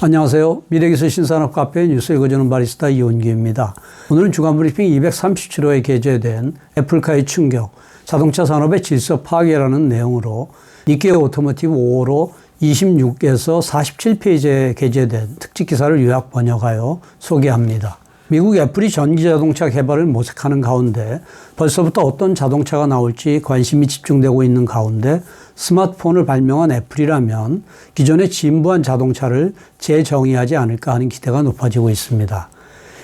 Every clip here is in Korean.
안녕하세요. 미래기술 신산업 카페 뉴스 읽어주는 바리스타 이원기입니다. 오늘은 주간 브리핑 237호에 게재된 애플카의 충격, 자동차 산업의 질서 파괴라는 내용으로 니케 오토모티브 5호로 26에서 47페이지에 게재된 특집 기사를 요약 번역하여 소개합니다. 미국 애플이 전기 자동차 개발을 모색하는 가운데 벌써부터 어떤 자동차가 나올지 관심이 집중되고 있는 가운데 스마트폰을 발명한 애플이라면 기존의 진부한 자동차를 재정의하지 않을까 하는 기대가 높아지고 있습니다.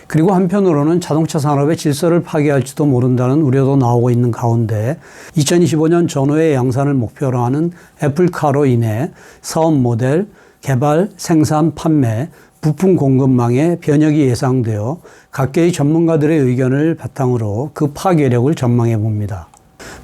그리고 한편으로는 자동차 산업의 질서를 파괴할지도 모른다는 우려도 나오고 있는 가운데 2025년 전후의 양산을 목표로 하는 애플카로 인해 사업 모델, 개발, 생산, 판매, 부품 공급망의 변혁이 예상되어 각계의 전문가들의 의견을 바탕으로 그 파괴력을 전망해 봅니다.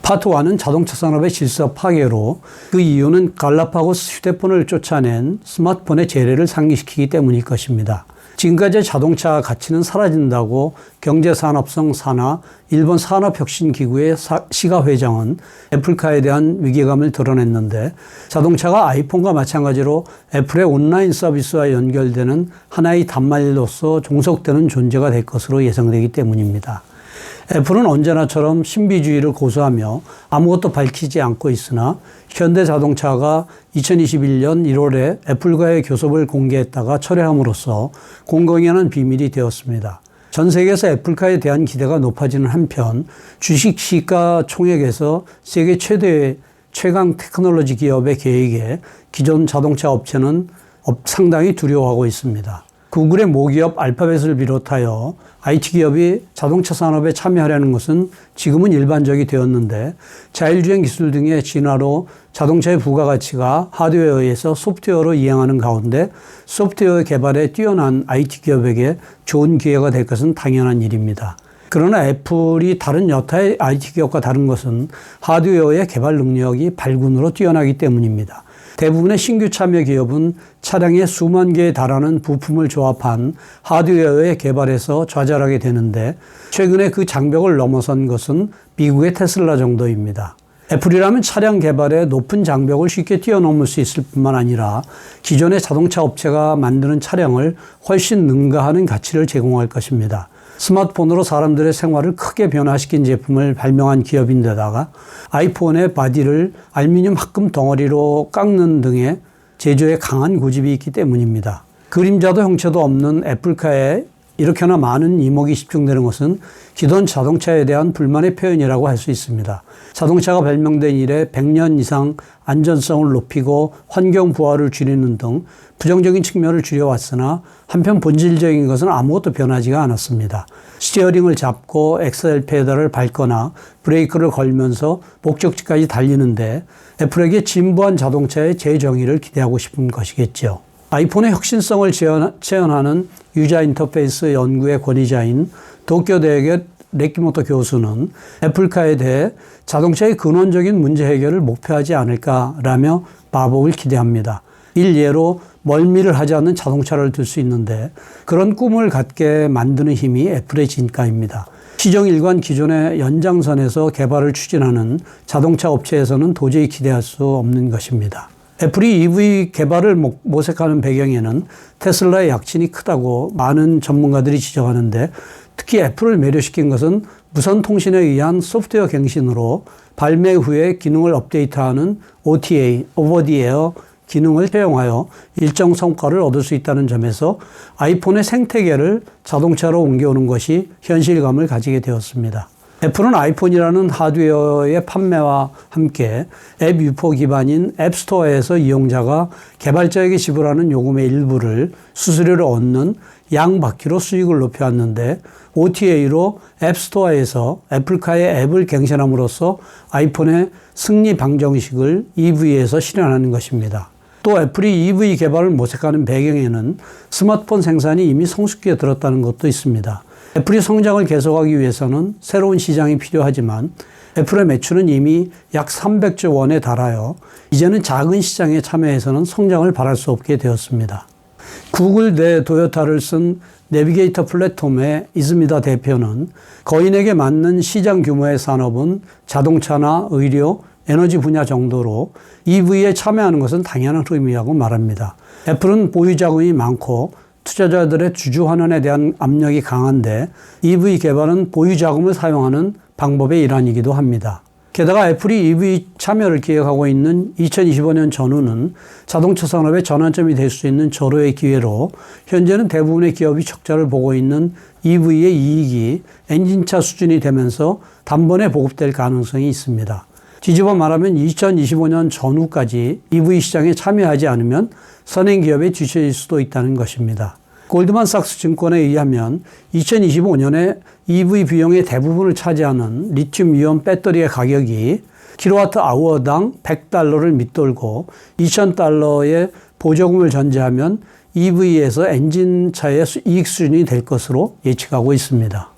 파트 1은 자동차 산업의 질서 파괴로 그 이유는 갈라파고스 휴대폰을 쫓아낸 스마트폰의 재래를 상기시키기 때문일 것입니다. 지금까지 자동차 가치는 사라진다고 경제산업성 산하 일본 산업혁신기구의 시가 회장은 애플카에 대한 위기감을 드러냈는데 자동차가 아이폰과 마찬가지로 애플의 온라인 서비스와 연결되는 하나의 단말로서 종속되는 존재가 될 것으로 예상되기 때문입니다. 애플은 언제나처럼 신비주의를 고수하며 아무것도 밝히지 않고 있으나 현대자동차가 2021년 1월에 애플과의 교섭을 공개했다가 철회함으로써 공공연한 비밀이 되었습니다. 전 세계에서 애플카에 대한 기대가 높아지는 한편 주식 시가 총액에서 세계 최대의 최강 테크놀로지 기업의 계획에 기존 자동차 업체는 상당히 두려워하고 있습니다. 구글의 모기업 알파벳을 비롯하여 IT 기업이 자동차 산업에 참여하려는 것은 지금은 일반적이 되었는데 자율주행 기술 등의 진화로 자동차의 부가가치가 하드웨어에 의해서 소프트웨어로 이행하는 가운데 소프트웨어 개발에 뛰어난 IT 기업에게 좋은 기회가 될 것은 당연한 일입니다. 그러나 애플이 다른 여타의 IT 기업과 다른 것은 하드웨어의 개발 능력이 발군으로 뛰어나기 때문입니다. 대부분의 신규 참여 기업은 차량의 수만 개에 달하는 부품을 조합한 하드웨어의 개발에서 좌절하게 되는데 최근에 그 장벽을 넘어선 것은 미국의 테슬라 정도입니다. 애플이라면 차량 개발에 높은 장벽을 쉽게 뛰어넘을 수 있을 뿐만 아니라 기존의 자동차 업체가 만드는 차량을 훨씬 능가하는 가치를 제공할 것입니다. 스마트폰으로 사람들의 생활을 크게 변화시킨 제품을 발명한 기업인데다가 아이폰의 바디를 알루미늄 합금 덩어리로 깎는 등의 제조에 강한 고집이 있기 때문입니다. 그림자도 형체도 없는 애플카에 이렇게나 많은 이목이 집중되는 것은 기존 자동차에 대한 불만의 표현이라고 할 수 있습니다. 자동차가 발명된 이래 100년 이상 안전성을 높이고 환경 부하를 줄이는 등 부정적인 측면을 줄여왔으나 한편 본질적인 것은 아무것도 변하지가 않았습니다. 스티어링을 잡고 엑셀 페달을 밟거나 브레이크를 걸면서 목적지까지 달리는데 애플에게 진부한 자동차의 재정의를 기대하고 싶은 것이겠죠. 아이폰의 혁신성을 체현하는 유자 인터페이스 연구의 권위자인 도쿄대학의 레키모토 교수는 애플카에 대해 자동차의 근원적인 문제 해결을 목표하지 않을까라며 마법을 기대합니다. 일예로 멀미를 하지 않는 자동차를 들 수 있는데 그런 꿈을 갖게 만드는 힘이 애플의 진가입니다. 시정 일관 기존의 연장선에서 개발을 추진하는 자동차 업체에서는 도저히 기대할 수 없는 것입니다. 애플이 EV 개발을 모색하는 배경에는 테슬라의 약진이 크다고 많은 전문가들이 지적하는데 특히 애플을 매료시킨 것은 무선 통신에 의한 소프트웨어 갱신으로 발매 후에 기능을 업데이트하는 OTA, Over the Air 기능을 사용하여 일정 성과를 얻을 수 있다는 점에서 아이폰의 생태계를 자동차로 옮겨오는 것이 현실감을 가지게 되었습니다. 애플은 아이폰이라는 하드웨어의 판매와 함께 앱 유포 기반인 앱스토어에서 이용자가 개발자에게 지불하는 요금의 일부를 수수료를 얻는 양바퀴로 수익을 높여왔는데 OTA로 앱스토어에서 애플카의 앱을 갱신함으로써 아이폰의 승리 방정식을 EV에서 실현하는 것입니다. 또 애플이 EV 개발을 모색하는 배경에는 스마트폰 생산이 이미 성숙기에 들었다는 것도 있습니다. 애플이 성장을 계속하기 위해서는 새로운 시장이 필요하지만 애플의 매출은 이미 약 300조 원에 달하여 이제는 작은 시장에 참여해서는 성장을 바랄 수 없게 되었습니다. 구글 대 도요타를 쓴 내비게이터 플랫폼의 이즈미다 대표는 거인에게 맞는 시장 규모의 산업은 자동차나 의료, 에너지 분야 정도로 EV에 참여하는 것은 당연한 흐름이라고 말합니다. 애플은 보유 자금이 많고 투자자들의 주주 환원에 대한 압력이 강한데 EV 개발은 보유 자금을 사용하는 방법의 일환이기도 합니다. 게다가 애플이 EV 참여를 기획하고 있는 2025년 전후는 자동차 산업의 전환점이 될 수 있는 절호의 기회로 현재는 대부분의 기업이 적자를 보고 있는 EV의 이익이 엔진차 수준이 되면서 단번에 보급될 가능성이 있습니다. 뒤집어 말하면 2025년 전후까지 EV 시장에 참여하지 않으면 선행 기업에 뒤처질 수도 있다는 것입니다. 골드만삭스 증권에 의하면 2025년에 EV 비용의 대부분을 차지하는 리튬 이온 배터리의 가격이 킬로와트 아워당 100달러를 밑돌고 2000달러의 보조금을 전제하면 EV에서 엔진차의 이익 수준이 될 것으로 예측하고 있습니다.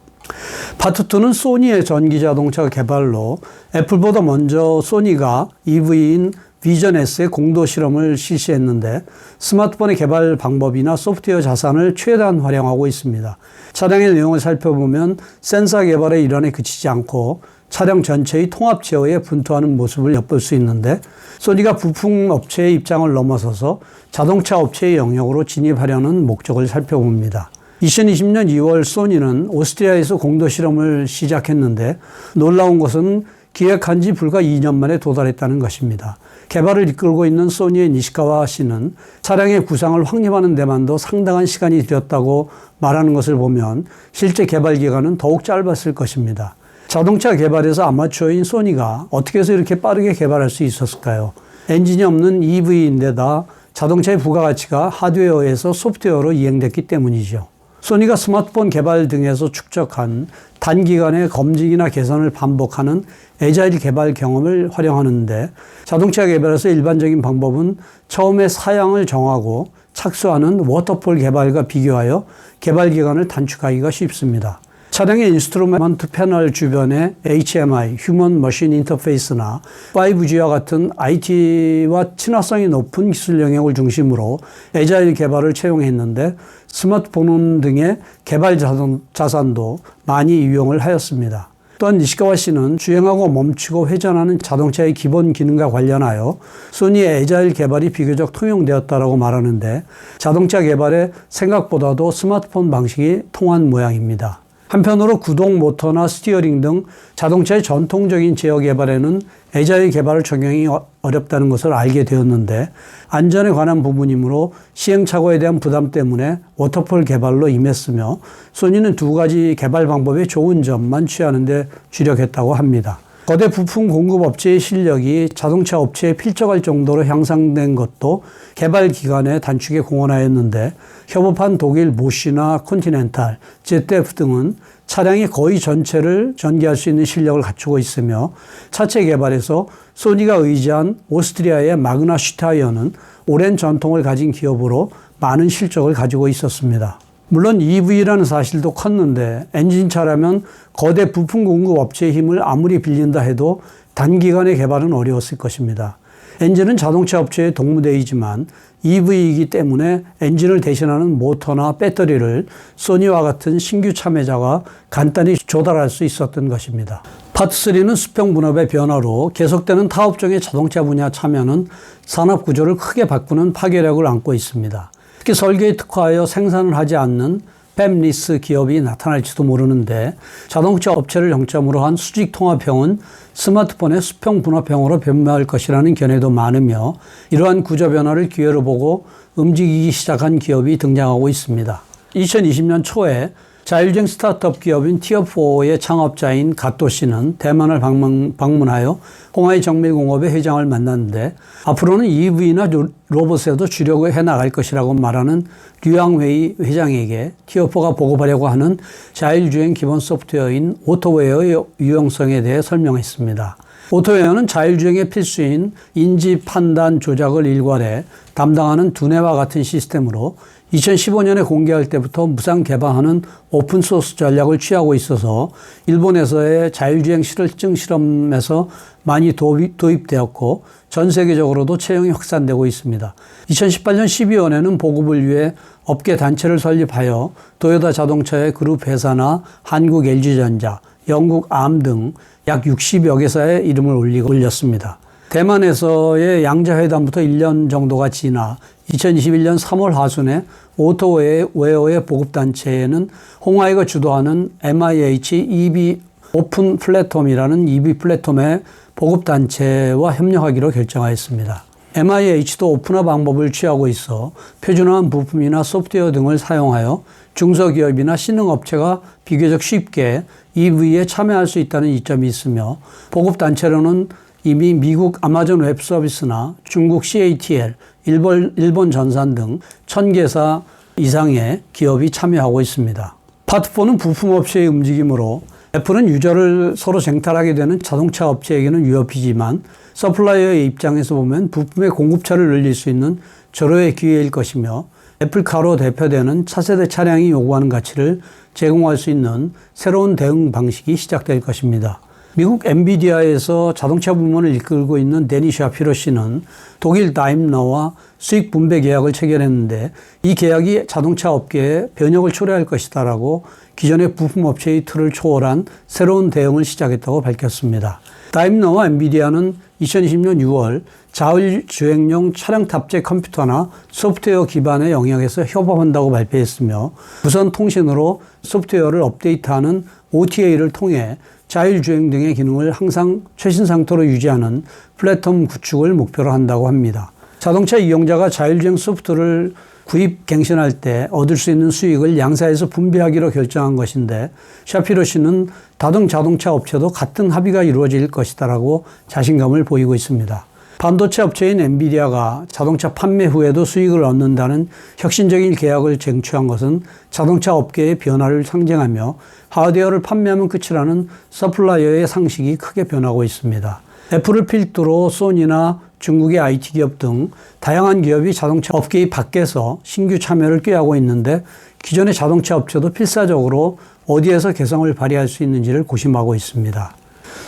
파트 2는 소니의 전기 자동차 개발로 애플보다 먼저 소니가 EV인 비전 S의 공도 실험을 실시했는데 스마트폰의 개발 방법이나 소프트웨어 자산을 최대한 활용하고 있습니다. 차량의 내용을 살펴보면 센서 개발의 일환에 그치지 않고 차량 전체의 통합 제어에 분투하는 모습을 엿볼 수 있는데 소니가 부품 업체의 입장을 넘어서서 자동차 업체의 영역으로 진입하려는 목적을 살펴봅니다. 2020년 2월 소니는 오스트리아에서 공도 실험을 시작했는데 놀라운 것은 기획한 지 불과 2년 만에 도달했다는 것입니다. 개발을 이끌고 있는 소니의 니시카와 씨는 차량의 구상을 확립하는 데만도 상당한 시간이 들였다고 말하는 것을 보면 실제 개발 기간은 더욱 짧았을 것입니다. 자동차 개발에서 아마추어인 소니가 어떻게 해서 이렇게 빠르게 개발할 수 있었을까요? 엔진이 없는 EV인데다 자동차의 부가가치가 하드웨어에서 소프트웨어로 이행됐기 때문이죠. 소니가 스마트폰 개발 등에서 축적한 단기간의 검증이나 개선을 반복하는 에자일 개발 경험을 활용하는데 자동차 개발에서 일반적인 방법은 처음에 사양을 정하고 착수하는 워터폴 개발과 비교하여 개발 기간을 단축하기가 쉽습니다. 차량의 인스트루먼트 패널 주변에 HMI, 휴먼 머신 인터페이스나 5G와 같은 IT와 친화성이 높은 기술 영역을 중심으로 에자일 개발을 채용했는데 스마트폰 등의 개발 자산도 많이 이용을 하였습니다. 또한 니시카와 씨는 주행하고 멈추고 회전하는 자동차의 기본 기능과 관련하여 소니의 에자일 개발이 비교적 통용되었다고 말하는데 자동차 개발에 생각보다도 스마트폰 방식이 통한 모양입니다. 한편으로 구동 모터나 스티어링 등 자동차의 전통적인 제어 개발에는 에자일 개발을 적용이 어, 어렵다는 것을 알게 되었는데 안전에 관한 부분이므로 시행착오에 대한 부담 때문에 워터폴 개발로 임했으며 소니는 두 가지 개발 방법의 좋은 점만 취하는데 주력했다고 합니다. 거대 부품 공급 업체의 실력이 자동차 업체에 필적할 정도로 향상된 것도 개발 기간의 단축에 공헌하였는데 협업한 독일 모시나 콘티넨탈, ZF 등은 차량의 거의 전체를 전기할 수 있는 실력을 갖추고 있으며 차체 개발에서 소니가 의지한 오스트리아의 마그나 슈타이어는 오랜 전통을 가진 기업으로 많은 실적을 가지고 있었습니다. 물론 EV라는 사실도 컸는데 엔진차라면 거대 부품 공급 업체의 힘을 아무리 빌린다 해도 단기간에 개발은 어려웠을 것입니다. 엔진은 자동차 업체의 동무대이지만 EV이기 때문에 엔진을 대신하는 모터나 배터리를 소니와 같은 신규 참여자가 간단히 조달할 수 있었던 것입니다. 파트 3는 수평 분업의 변화로 계속되는 타업종의 자동차 분야 참여는 산업 구조를 크게 바꾸는 파괴력을 안고 있습니다. 특히 설계에 특화하여 생산을 하지 않는 팹리스 기업이 나타날지도 모르는데 자동차 업체를 정점으로 한 수직 통합형은 스마트폰의 수평 분업형으로 변모할 것이라는 견해도 많으며 이러한 구조 변화를 기회로 보고 움직이기 시작한 기업이 등장하고 있습니다. 2020년 초에 자율주행 스타트업 기업인 티어4의 창업자인 가토 씨는 대만을 방문, 방문하여 홍하이 정밀공업의 회장을 만났는데 앞으로는 EV나 로봇에도 주력을 해 나갈 것이라고 말하는 류양웨이 회장에게 티어4가 보급하려고 하는 자율주행 기본 소프트웨어인 오토웨어의 유용성에 대해 설명했습니다. 오토웨어는 자율주행의 필수인 인지 판단 조작을 일괄해 담당하는 두뇌와 같은 시스템으로 2015년에 공개할 때부터 무상 개방하는 오픈소스 전략을 취하고 있어서 일본에서의 자율주행 실증 실험에서 많이 도입, 도입되었고 전 세계적으로도 채용이 확산되고 있습니다. 2018년 12월에는 보급을 위해 업계 단체를 설립하여 도요타 자동차의 그룹 회사나 한국 LG전자, 영국 암 등 약 60여 개사의 이름을 올렸습니다. 대만에서의 양자회담부터 1년 정도가 지나 2021년 3월 하순에 오토웨어의 보급단체에는 홍하이가 주도하는 MIH EB 오픈 플랫폼이라는 EB 플랫폼의 보급단체와 협력하기로 결정하였습니다. MIH도 오픈화 방법을 취하고 있어 표준화한 부품이나 소프트웨어 등을 사용하여 중소기업이나 신흥업체가 비교적 쉽게 EV에 참여할 수 있다는 이점이 있으며 보급단체로는 이미 미국 아마존 웹 서비스나 중국 CATL, 일본, 일본 전산 등 천개사 이상의 기업이 참여하고 있습니다. 파트4는 부품 업체의 움직임으로 애플은 유저를 서로 쟁탈하게 되는 자동차 업체에게는 위협이지만 서플라이어의 입장에서 보면 부품의 공급처를 늘릴 수 있는 절호의 기회일 것이며 애플카로 대표되는 차세대 차량이 요구하는 가치를 제공할 수 있는 새로운 대응 방식이 시작될 것입니다. 미국 엔비디아에서 자동차 부문을 이끌고 있는 데니 샤 피로 씨는 독일 다임러와 수익 분배 계약을 체결했는데 이 계약이 자동차 업계에 변혁을 초래할 것이다라고 기존의 부품업체의 틀을 초월한 새로운 대응을 시작했다고 밝혔습니다. 다임러와 엔비디아는 2020년 6월 자율 주행용 차량 탑재 컴퓨터나 소프트웨어 기반의 영역에서 협업한다고 발표했으며 무선 통신으로 소프트웨어를 업데이트하는 OTA를 통해 자율주행 등의 기능을 항상 최신 상태로 유지하는 플랫폼 구축을 목표로 한다고 합니다. 자동차 이용자가 자율주행 소프트를 구입 갱신할 때 얻을 수 있는 수익을 양사에서 분배하기로 결정한 것인데 샤피로 씨는 다등 자동차 업체도 같은 합의가 이루어질 것이다라고 자신감을 보이고 있습니다. 반도체 업체인 엔비디아가 자동차 판매 후에도 수익을 얻는다는 혁신적인 계약을 쟁취한 것은 자동차 업계의 변화를 상징하며 하드웨어를 판매하면 끝이라는 서플라이어의 상식이 크게 변하고 있습니다. 애플을 필두로 소니나 중국의 IT 기업 등 다양한 기업이 자동차 업계의 밖에서 신규 참여를 꾀하고 있는데 기존의 자동차 업체도 필사적으로 어디에서 개성을 발휘할 수 있는지를 고심하고 있습니다.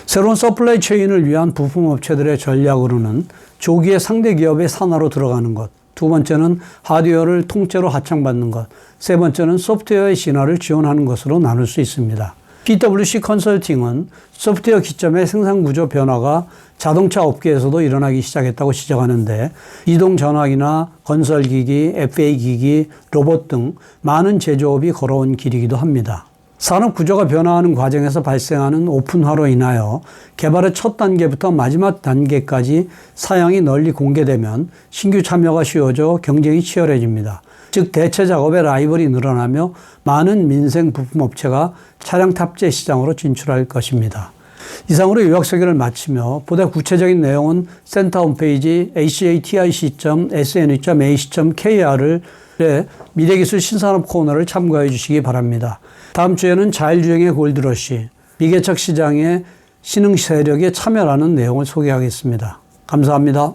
새로운 서플라이 체인을 위한 부품 업체들의 전략으로는 조기에 상대 기업의 산하로 들어가는 것, 두 번째는 하드웨어를 통째로 하청받는 것, 세 번째는 소프트웨어의 진화를 지원하는 것으로 나눌 수 있습니다. PwC 컨설팅은 소프트웨어 기점의 생산 구조 변화가 자동차 업계에서도 일어나기 시작했다고 지적하는데 이동 전화기나 건설 기기, FA 기기, 로봇 등 많은 제조업이 걸어온 길이기도 합니다. 산업 구조가 변화하는 과정에서 발생하는 오픈화로 인하여 개발의 첫 단계부터 마지막 단계까지 사양이 널리 공개되면 신규 참여가 쉬워져 경쟁이 치열해집니다. 즉 대체 작업의 라이벌이 늘어나며 많은 민생 부품 업체가 차량 탑재 시장으로 진출할 것입니다. 이상으로 요약 소개를 마치며 보다 구체적인 내용은 센터 홈페이지 hatic.sne.ac.kr을 미래기술 신산업 코너를 참고해 주시기 바랍니다. 다음 주에는 자율주행의 골드러시, 미개척 시장의 신흥 세력에 참여라는 내용을 소개하겠습니다. 감사합니다.